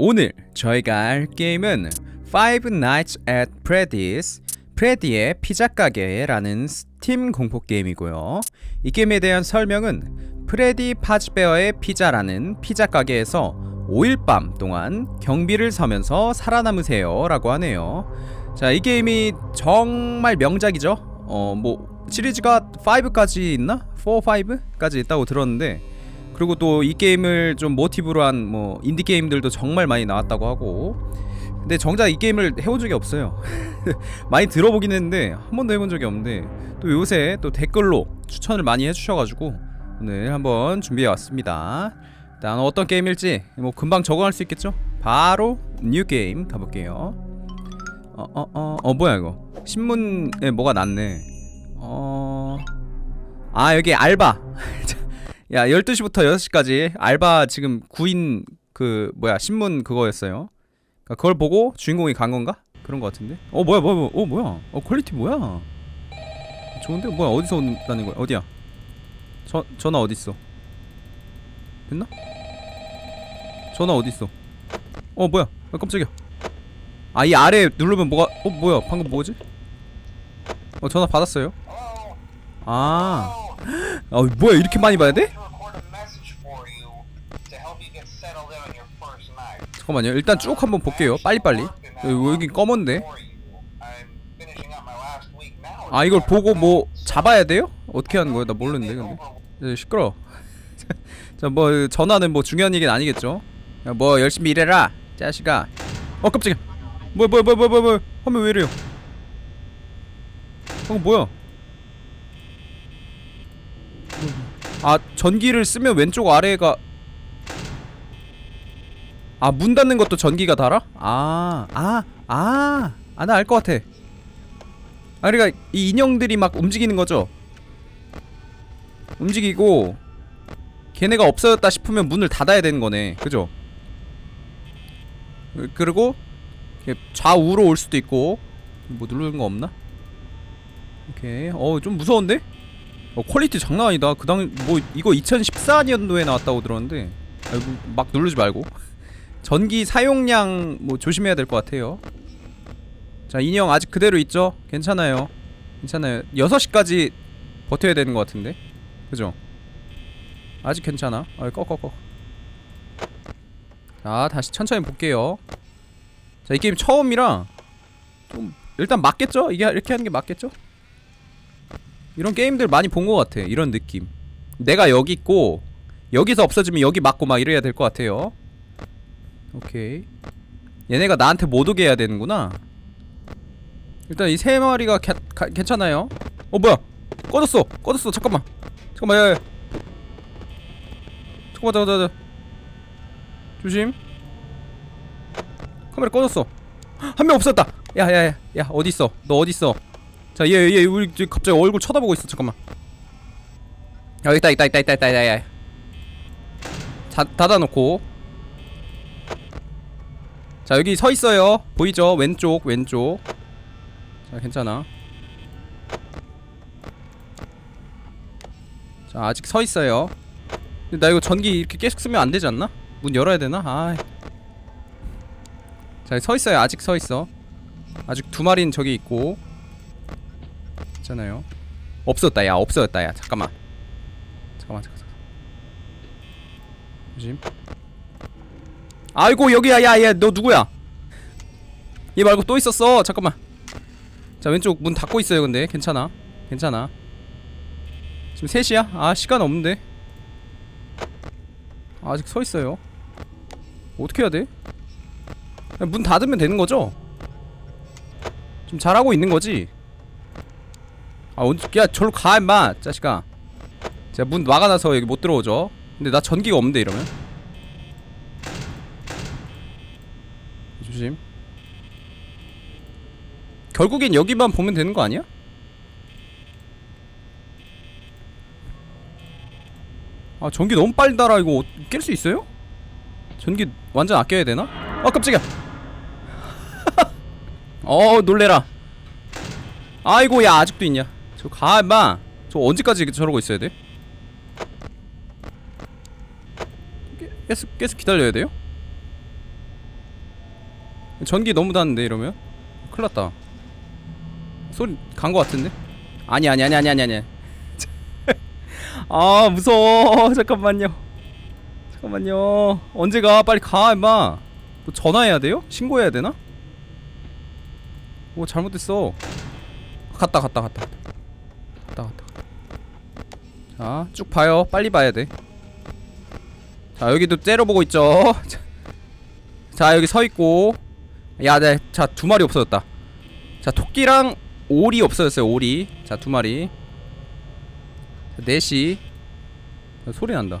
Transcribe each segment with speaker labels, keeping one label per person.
Speaker 1: 오늘 저희가 할 게임은 Five Nights at Freddy's 프레디의 피자 가게라는 스팀 공포 게임이고요. 이 게임에 대한 설명은 프레디 파즈베어의 피자라는 피자 가게에서 5일 밤 동안 경비를 서면서 살아남으세요라고 하네요. 자, 이 게임이 정말 명작이죠. 어, 뭐 시리즈가 5까지 있나? 4, 5까지 있다고 들었는데 그리고 또 이 게임을 좀 모티브로 한 뭐 인디 게임들도 정말 많이 나왔다고 하고. 근데 정작 이 게임을 해본 적이 없어요. 많이 들어보긴 했는데 한 번도 해본 적이 없는데 또 요새 또 댓글로 추천을 많이 해주셔가지고 오늘 한번 준비해 왔습니다. 일단 어떤 게임일지 뭐 금방 적응할 수 있겠죠? 바로 뉴 게임 가볼게요. 어어어어 뭐야 이거? 신문에 뭐가 났네. 어... 아 여기 알바 야 12시부터 6시까지 알바 지금 구인 그 뭐야 신문 그거였어요. 그러니까 그걸 보고 주인공이 간 건가? 그런 거 같은데. 어 뭐야 뭐야 뭐야. 어 뭐야. 어 퀄리티 뭐야? 좋은데? 뭐야 어디서 온다는 거야? 어디야? 저, 전화 어딨어? 됐나? 전화 어딨어? 어 뭐야. 어, 깜짝이야. 아 이 아래 누르면 뭐가 어 뭐야. 방금 뭐지? 어 전화 받았어요? 아 어, 뭐야 이렇게 많이 봐야 돼? 잠깐만요. 일단 쭉 한번 볼게요. 빨리빨리. 여- 여기 검은데. 아 이걸 보고 뭐 잡아야 돼요? 어떻게 하는 거야 나 모르는데 근데. 네, 시끄러 자뭐 전화는 뭐 중요한 얘기는 아니겠죠? 야, 뭐 열심히 일해라 자식아. 어 깜짝이야 뭐야 뭐야 뭐야 뭐야, 뭐야. 화면 왜 이래요? 어 뭐야 아 전기를 쓰면 왼쪽 아래가 아 문 닫는 것도 전기가 달아? 아아아아 나 알 것 같아. 아 그러니까 이 인형들이 막 움직이는 거죠? 움직이고 걔네가 없어졌다 싶으면 문을 닫아야 되는 거네. 그죠? 그- 그리고 좌우로 올 수도 있고. 뭐 누르는 거 없나? 오케이. 어좀 무서운데 어 퀄리티 장난 아니다. 그 당 뭐 이거 2014년도에 나왔다고 들었는데 아이고 막 누르지 말고. 전기 사용량 뭐 조심해야 될 것 같아요. 자 인형 아직 그대로 있죠? 괜찮아요. 괜찮아요. 6시까지 버텨야 되는 것 같은데. 그죠? 아직 괜찮아. 아 꺼꺼꺼 자 다시 천천히 볼게요. 자 이 게임 처음이라 좀 일단 맞겠죠? 이게 이렇게 하는 게 맞겠죠 이런 게임들 많이 본 것 같아 이런 느낌. 내가 여기 있고 여기서 없어지면 여기 맞고 막 이래야 될 것 같아요. 오케이. 얘네가 나한테 못 오게 해야 되는구나. 일단 이 세 마리가 개, 가, 괜찮아요. 어 뭐야? 꺼졌어. 꺼졌어. 잠깐만. 잠깐만 야야 잠깐만 잠깐만 잠깐만. 조심. 카메라 꺼졌어. 한 명 없었다. 야야야 야 어딨어? 너 어딨어 자 얘 얘 우리 지금 갑자기 얼굴 쳐다보고 있어. 잠깐만. 야 여기 있다 있다 있다 있다 있다 있다 야 다, 닫아놓고. 자 여기 서 있어요. 보이죠? 왼쪽 왼쪽. 자 괜찮아. 자 아직 서 있어요. 근데 나 이거 전기 이렇게 계속 쓰면 안 되지 않나? 문 열어야 되나? 아. 자서 있어요. 아직 서 있어. 아직 두 마리는 저기 있고 있잖아요? 없었다 야 없어졌다 야. 잠깐만. 잠깐만 잠깐만 조심. 아이고 여기야 야야 너 누구야? 얘 말고 또 있었어. 잠깐만. 자 왼쪽 문 닫고 있어요 근데. 괜찮아? 괜찮아? 지금 3시야? 아 시간 없는데. 아직 서 있어요. 어떻게 해야 돼? 문 닫으면 되는 거죠? 좀 잘하고 있는 거지? 아 언제 야 저로 가 임마 자식아. 제가 문 막아놔서 여기 못 들어오죠. 근데 나 전기가 없는데 이러면. 조심. 결국엔 여기만 보면 되는 거 아니야? 아 전기 너무 빨리 달아 이거 깰 수 있어요? 전기 완전 아껴야 되나? 아 깜짝이야. 어 놀래라. 아이고 야 아직도 있냐 저가 임마. 저 언제까지 저러고 있어야 돼? 깨- 계속 계속 기다려야 돼요? 전기 너무 닿는데 이러면? 큰일 났다. 소리 간 거 같은데? 아니 아니 아니 아니 아니 아니. 아 무서워. 잠깐만요. 잠깐만요. 언제 가? 빨리 가 임마. 뭐 전화해야 돼요? 신고해야 되나? 오 잘못됐어. 갔다 갔다 갔다 갔다 갔다 자 쭉 봐요. 빨리 봐야 돼 자 여기도 째려보고 있죠. 자, 자 여기 서 있고. 야 네 자 두 마리 없어졌다. 자 토끼랑 오리 없어졌어요 오리. 자 두 마리. 자, 넷이. 야, 소리 난다.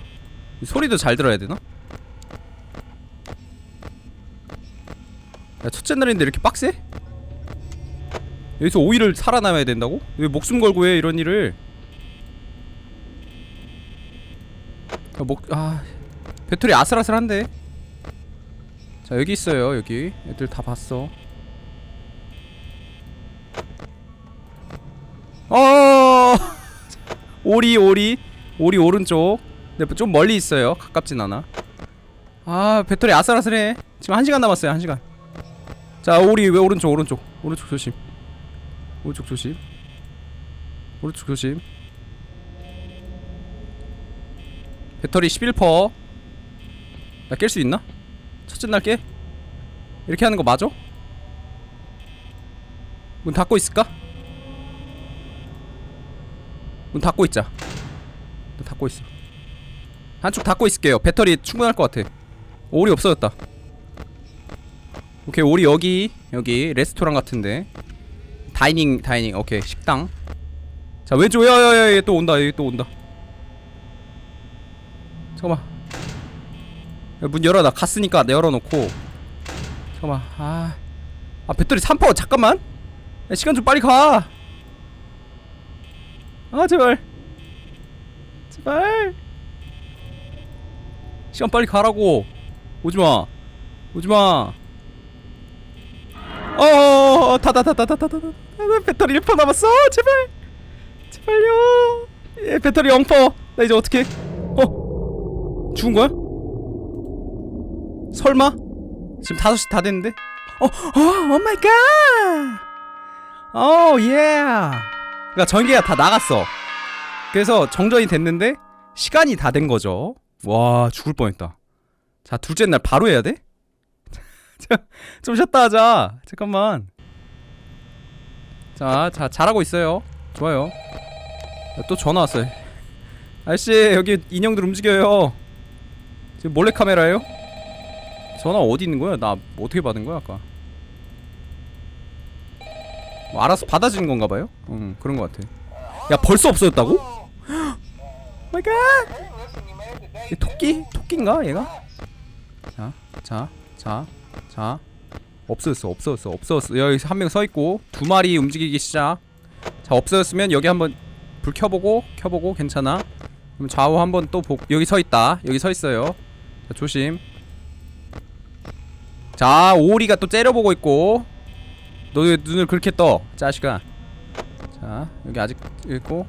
Speaker 1: 이 소리도 잘 들어야 되나? 야 첫째 날인데 이렇게 빡세? 여기서 오이를 살아남아야 된다고? 왜 목숨 걸고 해 이런 일을 목.. 아.. 배터리 아슬아슬한데? 자 여기 있어요 여기. 애들 다 봤어. 어! 오리 오리. 오리 오른쪽. 근데 좀 멀리 있어요. 가깝진 않아. 아 배터리 아슬아슬해. 지금 한 시간 남았어요 한 시간. 자 오리 왜 오른쪽 오른쪽? 오른쪽 조심. 오른쪽 조심. 오른쪽 조심 배터리 11%. 나 깰 수 있나? 첫째 날 깨? 이렇게 하는 거 맞아? 문 닫고 있을까? 문 닫고 있자. 문 닫고 있어. 한쪽 닫고 있을게요. 배터리 충분할 것 같아. 오리 없어졌다. 오케이 오리 여기 여기 레스토랑 같은데 다이닝 다이닝 오케이 식당. 자 왼쪽 야야야 또 온다 여기 또 온다. 잠깐만. 야, 문 열어 나 갔으니까 내 열어놓고. 잠깐만. 아, 아 배터리 3% 잠깐만. 야, 시간 좀 빨리 가아 제발. 제발. 시간 빨리 가라고. 오지마. 오지마. 어어어 다다다다다다다 배터리 1% 남았어? 제발. 제발요. 예 배터리 0%나 이제 어떻게 어 죽은 거야? 설마? 지금 5시 다 됐는데? 어, 어, 오 마이 갓! 오, 예! 그니까 전기가 다 나갔어. 그래서 정전이 됐는데, 시간이 다 된 거죠. 와, 죽을 뻔 했다. 자, 둘째 날 바로 해야 돼? 자, 좀 쉬었다 하자. 잠깐만. 자, 자, 잘하고 있어요. 좋아요. 야, 또 전화 왔어요. 아저씨, 여기 인형들 움직여요. 지금 몰래 카메라예요? 전화 어디 있는 거야? 나 어떻게 받은 거야 아까? 뭐 알아서 받아주는 건가 봐요? 응 그런 거 같아. 야 벌써 없어졌다고? 마이 갓! 토끼? 토끼인가 얘가? 자, 자, 자, 자. 없어졌어, 없어졌어, 없어졌어. 여기 한 명 서 있고 두 마리 움직이기 시작. 자, 없어졌으면 여기 한번 불 켜보고 켜보고 괜찮아. 그럼 좌우 한번 또 보. 여기 서 있다. 여기 서 있어요. 자, 조심. 자, 오리가 또 째려보고 있고. 너 왜 눈을 그렇게 떠, 자식아. 자, 여기 아직 있고.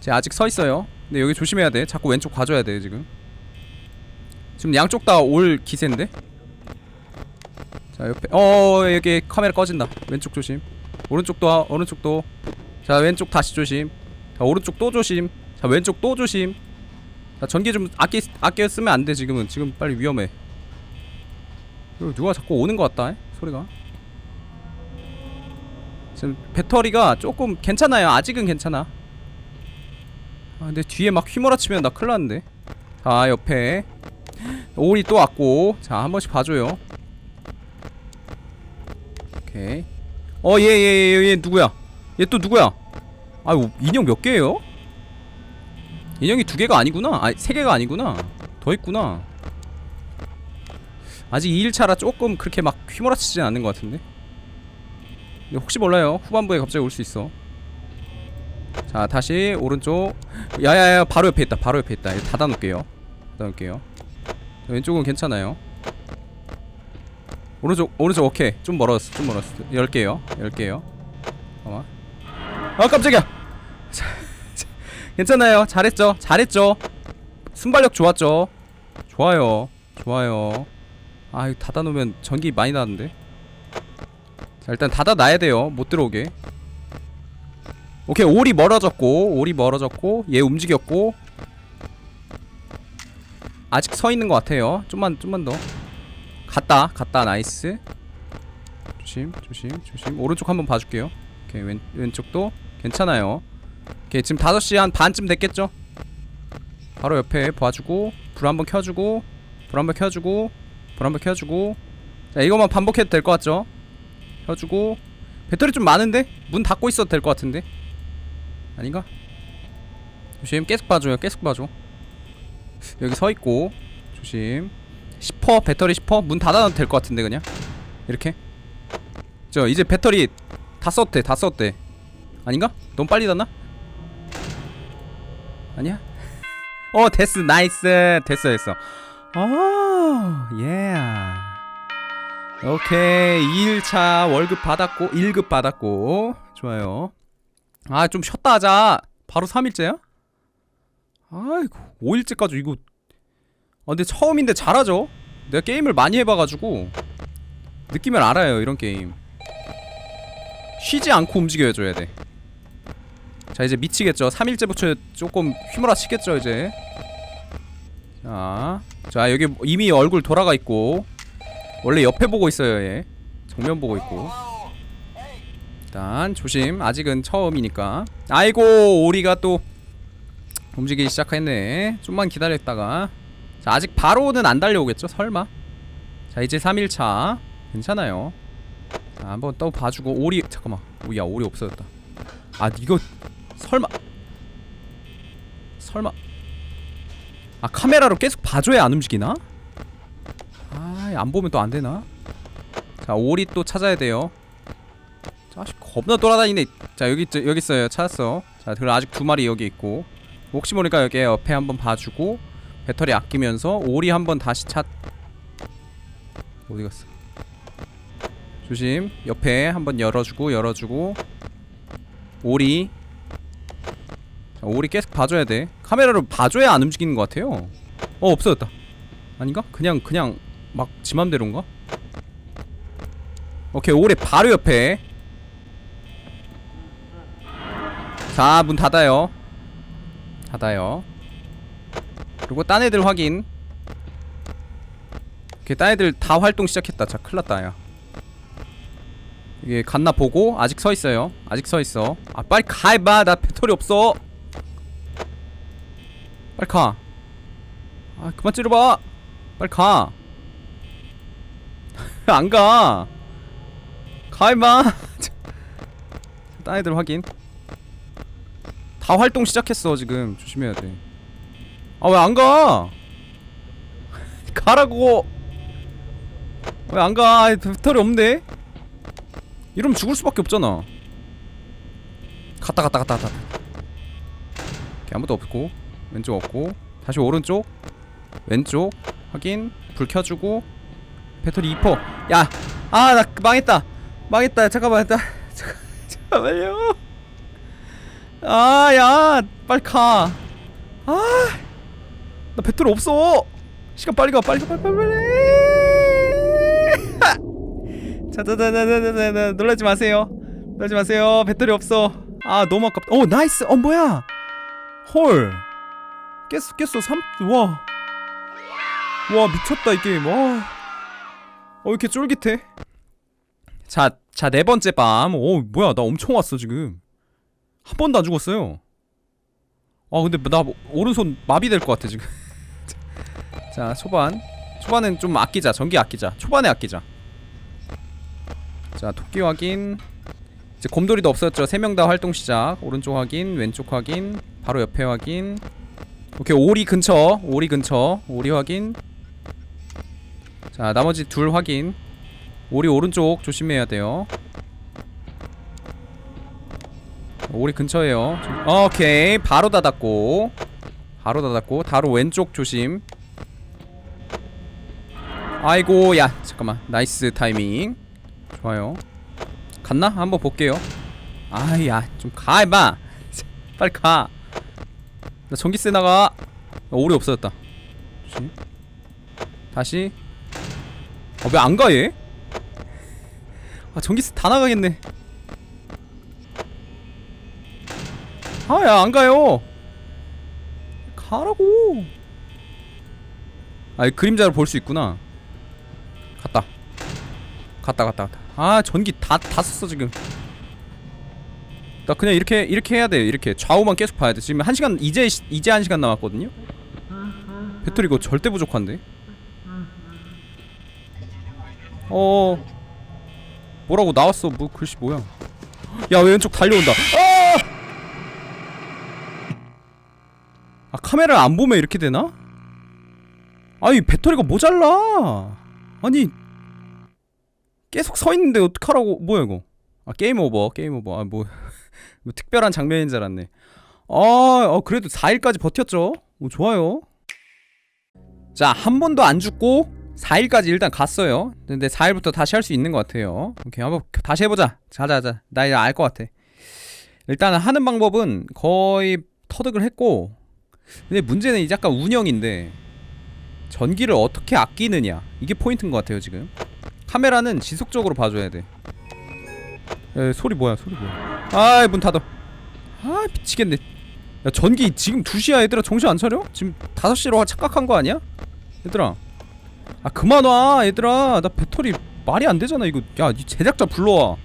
Speaker 1: 쟤 아직 서 있어요. 근데 여기 조심해야 돼. 자꾸 왼쪽 봐줘야 돼 지금. 지금 양쪽 다 올 기세인데. 자 옆에 어 여기 카메라 꺼진다. 왼쪽 조심. 오른쪽도 하- 오른쪽도. 자 왼쪽 다시 조심. 자 오른쪽 또 조심. 자 왼쪽 또 조심. 자 전기 좀 아끼 아껴 쓰면 안 돼 지금은 지금 빨리 위험해. 누가 자꾸 오는 것 같다. 에? 소리가. 지금 배터리가 조금 괜찮아요. 아직은 괜찮아. 아 근데 뒤에 막 휘몰아치면 나 큰일 났는데 자 옆에 오리 또 왔고 자 한 번씩 봐줘요 오케이 어 얘 얘 얘 얘 누구야 얘 또 누구야 아유 인형 몇 개예요? 인형이 두 개가 아니구나. 아니 세 개가 아니구나. 더 있구나. 아직 2일차라 조금 그렇게 막 휘몰아치진 않는 것 같은데? 혹시 몰라요. 후반부에 갑자기 올 수 있어. 자 다시 오른쪽. 야야야 바로 옆에 있다. 바로 옆에 있다. 닫아놓을게요. 닫아놓을게요. 자, 왼쪽은 괜찮아요. 오른쪽 오른쪽 오케이. 좀 멀었어 좀 멀었어. 열게요. 열게요. 잠깐만. 아 깜짝이야 괜찮아요. 잘했죠? 잘했죠? 순발력 좋았죠? 좋아요. 좋아요. 아 이거 닫아놓으면 전기 많이 나는데? 자 일단 닫아놔야 돼요. 못 들어오게. 오케이 올이 멀어졌고 올이 멀어졌고 얘 움직였고. 아직 서 있는 것 같아요. 좀만 좀만 더. 갔다 갔다. 나이스. 조심 조심 조심. 오른쪽 한번 봐줄게요. 오케이 왼, 왼쪽도 괜찮아요 오케이 지금 5시 한 반쯤 됐겠죠? 바로 옆에 봐주고 불 한번 켜주고 불 한번 켜주고 불 한번 켜주고. 자 이것만 반복해도 될 것 같죠? 켜주고. 배터리 좀 많은데? 문 닫고 있어도 될 것 같은데? 아닌가? 조심 계속 봐줘요 계속 봐줘. 여기 서 있고 조심. 10% 배터리 10%문 닫아놔도 될 것 같은데 그냥? 이렇게? 저 이제 배터리 다 썼대 다 썼대. 아닌가? 너무 빨리 닫나? 아니야? 어 됐어. 나이스. 됐어 됐어. 어예 오케이. 2일차 월급 받았고 1급 받았고. 좋아요. 아 좀 쉬었다 하자. 바로 3일째야? 아이고 5일째까지 이거. 아 근데 처음인데 잘하죠? 내가 게임을 많이 해봐가지고. 느낌을 알아요 이런 게임. 쉬지 않고 움직여줘야 돼 자 이제 미치겠죠. 3일째부터 조금 휘몰아치겠죠 이제. 자, 자 여기 이미 얼굴 돌아가 있고 원래 옆에 보고 있어요 얘. 정면 보고 있고. 일단 조심. 아직은 처음이니까. 아이고 오리가 또 움직이기 시작했네. 좀만 기다렸다가. 자 아직 바로는 안 달려오겠죠 설마? 자 이제 3일차. 괜찮아요. 자 한번 또 봐주고. 오리 잠깐만. 오야 오리 없어졌다. 아 이거 설마. 설마. 아 카메라로 계속 봐줘야 안 움직이나? 아안 보면 또 안 되나? 자 오리 또 찾아야 돼요. 자식 겁나 돌아다니네. 자 여기 있- 여기 있어요. 찾았어. 자 그럼 아직 두 마리 여기 있고. 혹시 모르니까 여기 옆에 한번 봐주고 배터리 아끼면서 오리 한번 다시 찾. 어디 갔어? 조심. 옆에 한번 열어주고 열어주고. 오리 자, 오리 계속 봐줘야 돼. 카메라로 봐줘야 안 움직이는 것 같아요. 어 없어졌다. 아닌가? 그냥 그냥 막 지 맘대로인가? 오케이 오리 바로 옆에. 자 문 닫아요. 닫아요. 그리고 딴 애들 확인. 오케이 딴 애들 다 활동 시작했다. 자 큰일났다 야. 이게 갔나 보고 아직 서 있어요. 아직 서 있어. 아 빨리 가 임마 나 배터리 없어 빨리 가 아 그만 찌르봐 빨리 가 안 가 가 임마 딴 애들 확인 다 활동 시작했어 지금 조심해야 돼. 아 왜 안 가? 가라고. 왜 안 가? 아, 배터리 없네. 이러면 죽을 수밖에 없잖아. 갔다 갔다 갔다 갔다. 아무도 없고 왼쪽 없고 다시 오른쪽 왼쪽 확인 불 켜주고 배터리 2%. 야, 아 나 망했다. 망했다. 잠깐만, 나 잠깐 잠깐만요. 아, 야, 빨리 가. 아, 나 배터리 없어. 시간 빨리 가, 빨리 가, 빨리, 빨리, 빨리. 자, 자, 자, 자, 자, 자, 자, 놀라지 마세요. 놀라지 마세요. 배터리 없어. 아, 너무 아깝다. 오, 나이스. 어, 뭐야? 헐. 깼어, 깼어. 3, 와. 와, 미쳤다, 이 게임. 와. 어, 이렇게 쫄깃해. 자, 자, 네 번째 밤. 오, 뭐야, 나 엄청 왔어, 지금. 한 번도 안 죽었어요. 아 근데 나 오른손 마비될 것 같아 지금. 자 초반 초반은 좀 아끼자 전기 아끼자 초반에 아끼자. 자 토끼 확인. 이제 곰돌이도 없었죠. 세명다 활동 시작. 오른쪽 확인, 왼쪽 확인, 바로 옆에 확인. 오케이 오리 근처, 오리 근처, 오리 확인. 자 나머지 둘 확인. 오리 오른쪽 조심해야 돼요. 오리 근처에요. 좀- 오케이 바로 닫았고 바로 닫았고 바로 왼쪽 조심. 아이고 야 잠깐만 나이스 타이밍 좋아요. 갔나 한번 볼게요. 아야 좀 가 임마 빨리 가. 나 전기세 나가. 어, 오리 없어졌다. 조심. 다시 아, 왜 안 가, 얘? 아, 전기세 다 나가겠네. 아, 야, 안 가요. 가라고. 아, 이 그림자를 볼 수 있구나. 갔다. 갔다, 갔다, 갔다. 아, 전기 다, 다 썼어, 지금. 나 그냥 이렇게, 이렇게 해야 돼. 이렇게. 좌우만 계속 봐야 돼. 지금 한 시간, 이제, 시- 이제 한 시간 남았거든요? 배터리 이거 절대 부족한데? 어 뭐라고 나왔어 뭐 글씨 뭐야 야 왼쪽 달려온다 아! 아 카메라 안 보면 이렇게 되나? 아니 배터리가 모자라 아니 계속 서 있는데 어떡하라고 뭐야 이거 아 게임 오버 게임 오버 아뭐 뭐 특별한 장면인 줄 알았네 아 어, 그래도 4일까지 버텼죠 오, 좋아요 자 한 번도 안 죽고 4일까지 일단 갔어요. 근데 4일부터 다시 할 수 있는 것 같아요. 오케이 한번 다시 해보자. 자자자. 나 이제 알 것 같아. 일단은 하는 방법은 거의 터득을 했고 근데 문제는 이제 약간 운영인데 전기를 어떻게 아끼느냐 이게 포인트인 것 같아요 지금. 카메라는 지속적으로 봐줘야 돼. 에, 소리 뭐야 소리 뭐야. 아이 문 닫아. 아 미치겠네. 야 전기 지금 2시야 얘들아. 정신 안 차려? 지금 5시로 착각한 거 아니야? 얘들아. 아 그만 와 얘들아. 나 배터리 말이 안 되잖아 이거. 야이 제작자 불러와.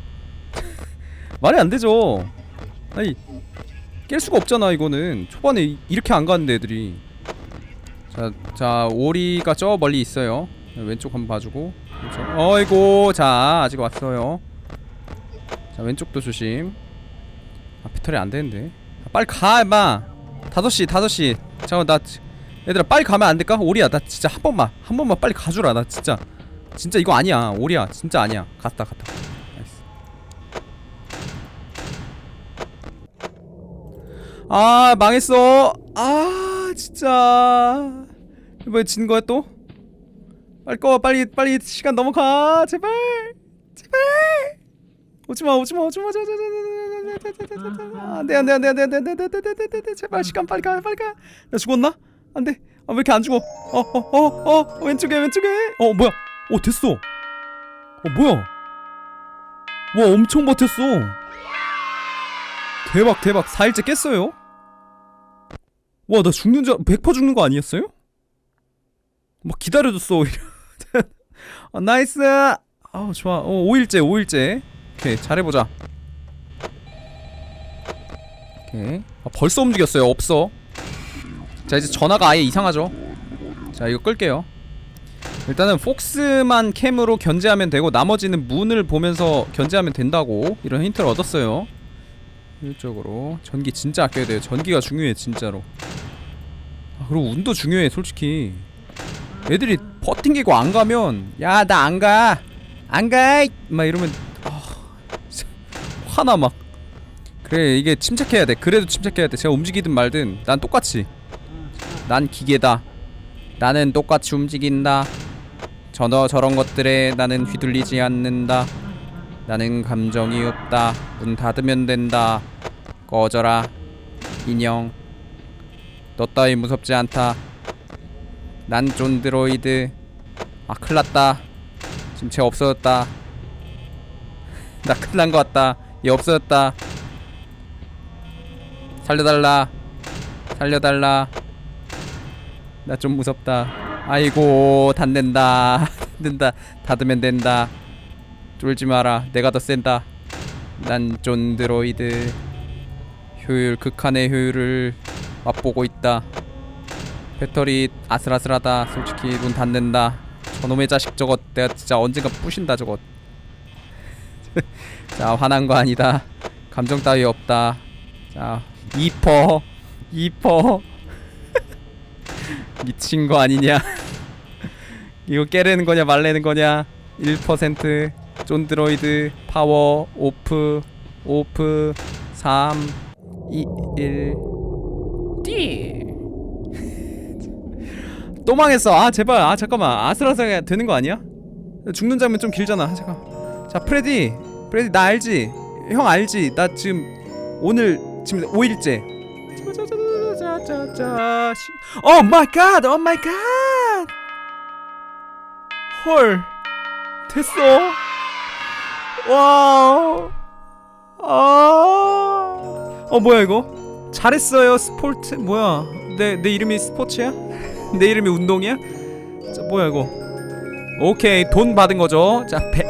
Speaker 1: 말이 안 되죠. 아니 깰 수가 없잖아 이거는. 초반에 이- 이렇게 안 가는데 애들이. 자, 자 오리가 저 멀리 있어요. 왼쪽 한번 봐주고. 그렇죠. 어이고 자 아직 왔어요. 자 왼쪽도 조심 아 배터리 안 되는데. 아, 빨리 가 임마. 5시 5시. 잠깐만 나 지- 얘들아 빨리 가면 안 될까? 오리야 나 진짜 한 번만 한 번만 빨리 가주라 나 진짜. 진짜 이거 아니야. 오리야 진짜 아니야. 갔다 갔다. 나이스. 아 망했어. 아 진짜. 이번에 진 거야 또? 빨리 꺼 빨리 빨리 시간 넘어가. 제발 제발 오지마 오지마 오지마 안돼 안돼 안돼 안돼 안돼 안돼 안돼 안돼 안돼 제발 시간 빨리 가 빨리 가나 죽었나? 안돼 아 왜 이렇게 안 죽어 어 어 어 어 왼쪽에 왼쪽에 어 뭐야 어 됐어 어 뭐야 와 엄청 버텼어 대박 대박 4일째 깼어요 와 나 죽는 줄 100% 죽는 거 아니었어요? 막 기다려줬어 아 나이스 아우 좋아 어 5일째 5일째 오케이 잘해보자. 오케이. 아, 벌써 움직였어요. 없어. 자 이제 전화가 아예 이상하죠. 자 이거 끌게요. 일단은 폭스만 캠으로 견제하면 되고 나머지는 문을 보면서 견제하면 된다고 이런 힌트를 얻었어요. 이쪽으로. 전기 진짜 아껴야 돼요. 전기가 중요해 진짜로. 아 그리고 운도 중요해 솔직히. 애들이 버팅기고 안 가면 야 나 안가. 안가! 막 이러면 화나 막. 그래 이게 침착해야 돼. 그래도 침착해야 돼. 제가 움직이든 말든 난 똑같이. 난 기계다. 나는 똑같이 움직인다. 저너 저런 것들에 나는 휘둘리지 않는다. 나는 감정이 없다. 문 닫으면 된다. 꺼져라 인형. 너 따위 무섭지 않다. 난 쫀드로이드. 아 큰일났다. 지금 쟤 없어졌다. 나 큰일난 것 같다 얘 없어졌다. 살려달라. 살려달라. 나 좀 무섭다. 아이고 닫는다. 닫는다. 닫으면 된다. 쫄지 마라. 내가 더 센다. 난 쫀드로이드. 효율 극한의 효율을 맛보고 있다. 배터리 아슬아슬하다. 솔직히 문 닫는다. 저놈의 자식 저것. 내가 진짜 언젠가 부신다 저것 자 화난 거 아니다. 감정 따위 없다. 자 2퍼 2퍼. 미친 거 아니냐? 이거 깨려는 거냐 말래는 거냐? 1% 쫀드로이드 파워 오프 오프 3 2 1 띠. 또 망했어. 아 제발. 아 잠깐만. 아슬아슬하게 되는 거 아니야? 죽는 장면 좀 길잖아 아, 잠깐. 자 프레디 프레디 나 알지? 형 알지? 나 지금 오늘 지금 5일째 자자자자자자 오 마이 갓! 오 마이 갓! 헐 됐어. 와. 아. 어 뭐야 이거? 잘했어요 스포츠 뭐야? 내 내 이름이 스포츠야? 내 이름이 운동이야? 자 뭐야 이거? 오케이 돈 받은 거죠. 자 100,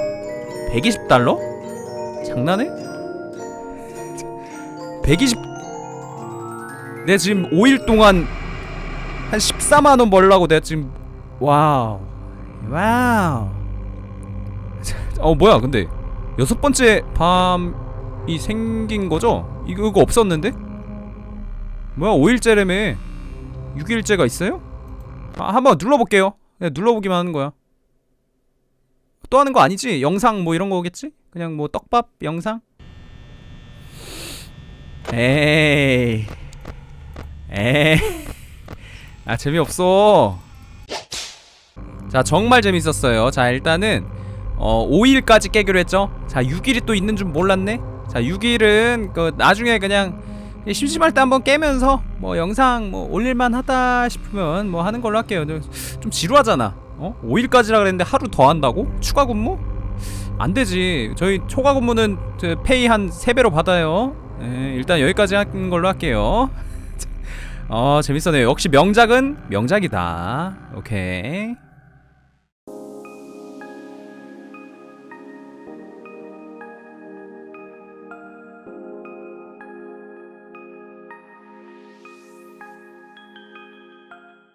Speaker 1: 120달러? 장난해? 120 내가 지금 5일 동안 한 14만 원 벌려고 내가 지금 와우 와우 어 뭐야 근데 여섯 번째 밤이 생긴 거죠? 이거, 이거 없었는데? 뭐야 5일째라며 6일째가 있어요? 아, 한번 눌러볼게요 그냥 눌러보기만 하는 거야 또 하는 거 아니지? 영상 뭐 이런 거겠지? 그냥 뭐 떡밥? 영상? 에이. 에이. 아 재미없어. 자 정말 재밌었어요. 자 일단은 어 5일까지 깨기로 했죠? 자 6일이 또 있는 줄 몰랐네. 자 6일은 그 나중에 그냥 심심할 때 한번 깨면서 뭐 영상 뭐 올릴만 하다 싶으면 뭐 하는 걸로 할게요. 좀- 좀 지루하잖아 어? 5일까지라 그랬는데 하루 더 한다고? 추가 근무? 안 되지 저희 초과 근무는 저 페이 한 3배로 받아요 예, 일단 여기까지 하는 걸로 할게요 어 재밌었네요 역시 명작은 명작이다 오케이